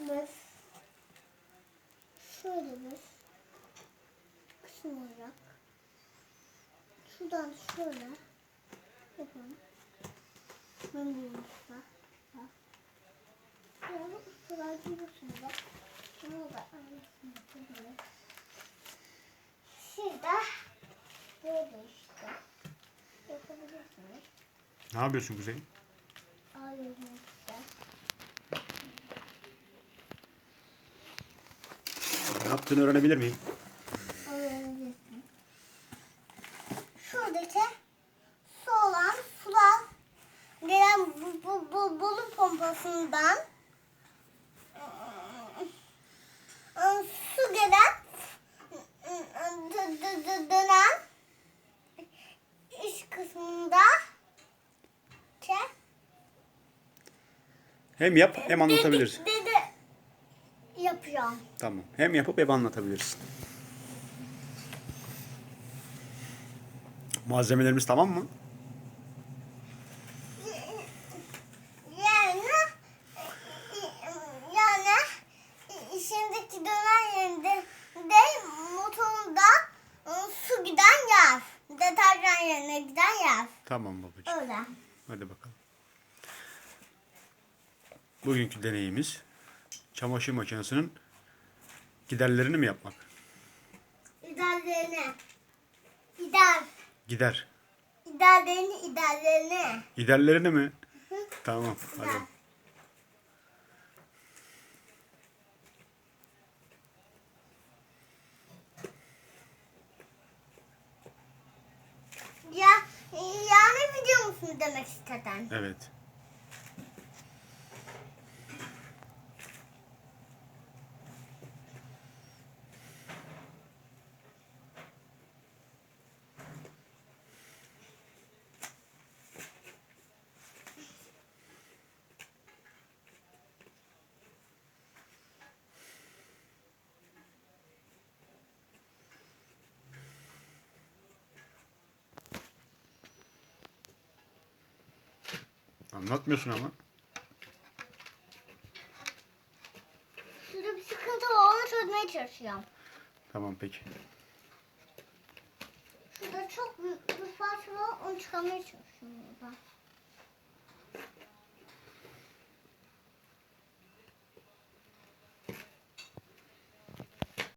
Biz şöyle bir kısım olacak. Şuradan şöyle yapalım. Ben bu usta. Bak. Böyle ustalar giyiyorsunuz bak. Şunu da aynısını yapabiliriz. Siz de böyle işte yapabilirsiniz. Ne yapıyorsun Kuzey? Alıyorum işte. Ne yaptığını öğrenebilir miyim? Öğrenebilirsin. Şuradaki su olan gelen bu, bu, bu, bolu pompasından ıı, su gelen ıı, dö- dönen iç kısmında Hem yap hem anlatabilirsin. Tamam. Hem yapıp hem anlatabilirsin. Malzemelerimiz tamam mı? Yani yani içindeki dönen yerinde de motorunda su giden yer. Deterjan yerine giden yer. Tamam babacığım. Öyle. Hadi bakalım. Bugünkü deneyimiz çamaşır makinesinin giderlerini mi yapmak? İderlerini. İder. Gider. İderlerini, iderlerini. Giderlerini mi? Tamam. Hadi. Ya yani biliyor musun demek isteden? Evet. Anlatmıyorsun ama. Şurada bir sıkıntı var onu çözmeye çalışıyorum. Tamam peki. Şurada çok büyük bir parça var onu çıkarmaya çalışıyorum burada.